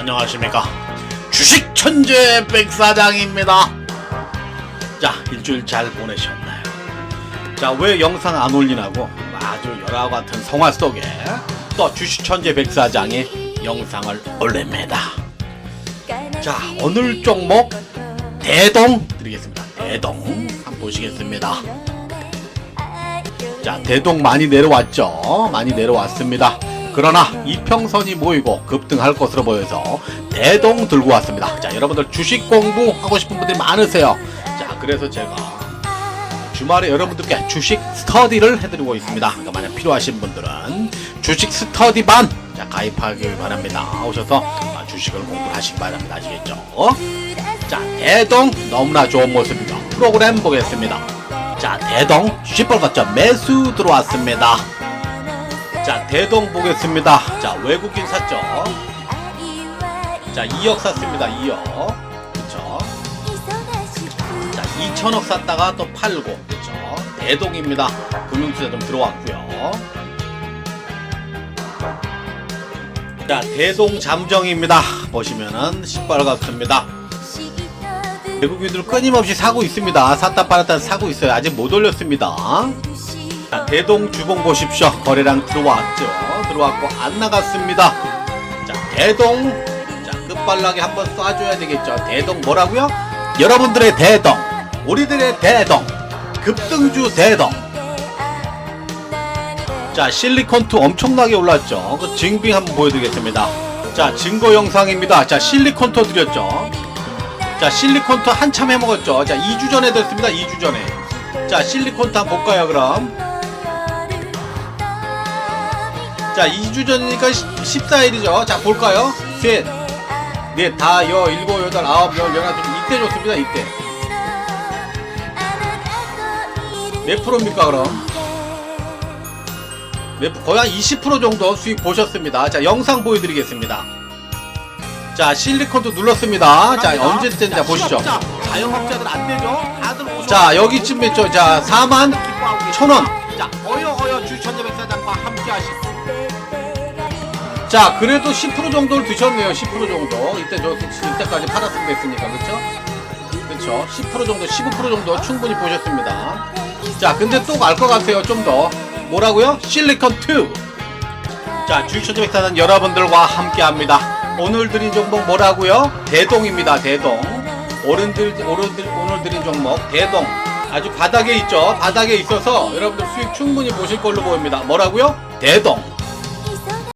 안녕하십니까. 주식 천재 백사장입니다. 자 일주일 잘 보내셨나요? 자 왜 영상 안 올리나고 아주 열화 같은 성화 속에 또 주식 천재 백사장이 영상을 올립니다. 자 오늘 종목 대동 드리겠습니다. 대동 한번 보시겠습니다. 자 대동 많이 내려왔죠? 많이 내려왔습니다 그러나 이평선이 모이고 급등할 것으로 보여서 대동 들고 왔습니다. 자 여러분들 주식 공부하고 싶은 분들이 많으세요. 자 그래서 제가 주말에 여러분들께 주식 스터디를 해드리고 있습니다. 그러니까 만약 필요하신 분들은 주식 스터디반 자 가입하길 바랍니다. 오셔서 아, 주식을 공부하시기 바랍니다. 아시겠죠? 자 대동 너무나 좋은 모습이죠. 프로그램 보겠습니다. 자 대동 시뻘겋죠 매수 들어왔습니다 자 대동 보겠습니다. 자 외국인 샀죠? 자 2억 샀습니다 2억. 그쵸? 자 2천억 샀다가 또 팔고 그쵸? 대동입니다. 금융투자 좀 들어왔고요. 자 대동 잠정입니다. 보시면은 시뻘겋습니다. 외국인들 끊임없이 사고 있습니다. 샀다 팔았다 사고 있어요. 아직 못 올렸습니다 자, 대동 주봉 보십시오. 거래량 들어왔죠. 들어왔고 안 나갔습니다. 자, 대동. 자, 끝발나게 한번 쏴줘야 되겠죠. 대동 뭐라고요? 여러분들의 대동. 우리들의 대동. 급등주 대동. 자, 실리콘2 엄청나게 올랐죠. 그 증빙 한번 보여드리겠습니다. 자, 증거 영상입니다. 자, 실리콘2 드렸죠. 자, 실리콘2 한참 해먹었죠. 자, 2주 전에 됐습니다. 2주 전에. 자, 실리콘2 한번 볼까요, 그럼? 자, 2주 전이니까 14일이죠. 자, 볼까요? 셋, 넷, 다, 여, 일곱, 여덟, 아홉, 열, 열하나, 이때 좋습니다. 이때. 몇 프로입니까, 그럼? 거의 한 20% 정도 수익 보셨습니다. 자, 영상 보여드리겠습니다. 자, 실리콘도 눌렀습니다. 자, 언제쯤, 자, 보시죠. 자영업자들 안 되죠? 다들. 자, 여기쯤 있죠. 자, 4만 천 원. 자, 어여, 어여, 주천재 백사장과 함께 하시고. 자, 그래도 10% 정도를 드셨네요. 10% 정도. 이때 저 이때까지 팔았으면 됐으니까 그렇죠? 그렇죠. 10% 정도, 15% 정도 충분히 보셨습니다. 자, 근데 또 알 것 같아요. 좀 더. 뭐라고요? 실리콘 2. 자, 주식천재백사는 여러분들과 함께합니다. 오늘 드린 종목 뭐라고요? 대동입니다. 대동. 오늘 들 오늘 들 오늘 드린 종목 대동. 아주 바닥에 있죠. 바닥에 있어서 여러분들 수익 충분히 보실 걸로 보입니다. 뭐라고요? 대동.